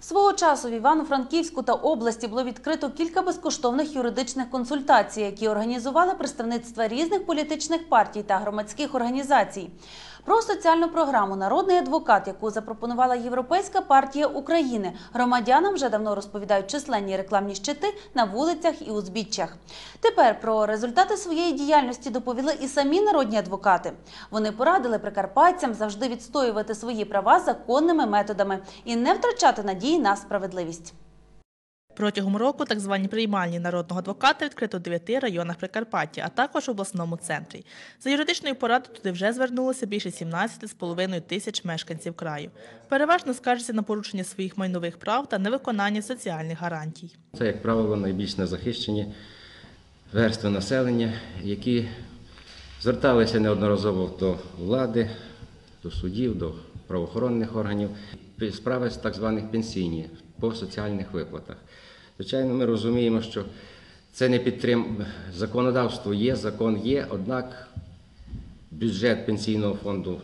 Свого часу в Івано-Франківську та області було відкрито кілька безкоштовних юридичних консультацій, які організували представництва різних політичних партій та громадських організацій. Про соціальну програму Народний адвокат, яку запропонувала Європейська партія України, громадянам вже давно розповідають численні рекламні щити на вулицях і узбіччях. Тепер про результати своєї діяльності доповіли і самі народні адвокати. Вони порадили прикарпатцям завжди відстоювати свої права законними методами і не втрачати надії на справедливість. Протягом року так звані приймальні народного адвоката відкрито в дев'яти районах Прикарпаття, а також в обласному центрі. За юридичною порадою туди вже звернулося більше 17,5 тисяч мешканців краю. Переважно скаржаться на порушення своїх майнових прав та невиконання соціальних гарантій. Це, як правило, найбільш незахищені верстви населення, які зверталися неодноразово до влади, до судів, до правоохоронних органів. Справи так званих пенсійні по соціальних виплатах. Звичайно, ми розуміємо, що це не підтрим... законодавство є, закон є, однак бюджет пенсійного фонду,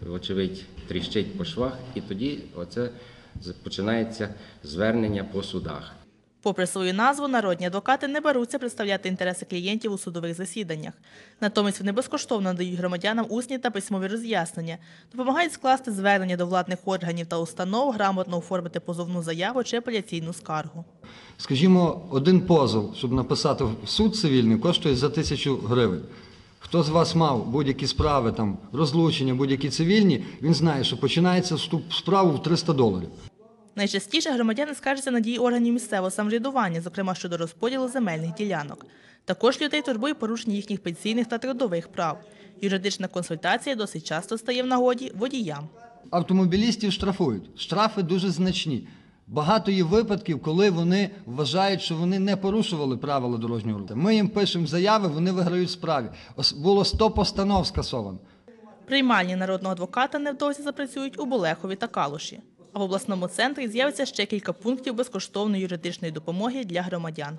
вочевидь, тріщить по швах, і тоді оце починається звернення по судах. Попри свою назву, народні адвокати не беруться представляти інтереси клієнтів у судових засіданнях. Натомість вони безкоштовно надають громадянам усні та письмові роз'яснення, допомагають скласти звернення до владних органів та установ, грамотно оформити позовну заяву чи апеляційну скаргу. Скажімо, один позов, щоб написати в суд цивільний, коштує за тисячу гривень. Хто з вас мав будь-які справи, там, розлучення, будь-які цивільні, він знає, що починається вступ справу в 300 доларів. Найчастіше громадяни скаржаться на дії органів місцевого самоврядування, зокрема щодо розподілу земельних ділянок. Також людей турбує порушення їхніх пенсійних та трудових прав. Юридична консультація досить часто стає в нагоді водіям. Автомобілістів штрафують. Штрафи дуже значні. Багато є випадків, коли вони вважають, що вони не порушували правила дорожнього руху. Ми їм пишемо заяви, вони виграють справі. Було 100 постанов скасовано. Приймальні народного адвоката невдовзі запрацюють у Болехові та Калуші. В обласному центрі з'явиться ще кілька пунктів безкоштовної юридичної допомоги для громадян.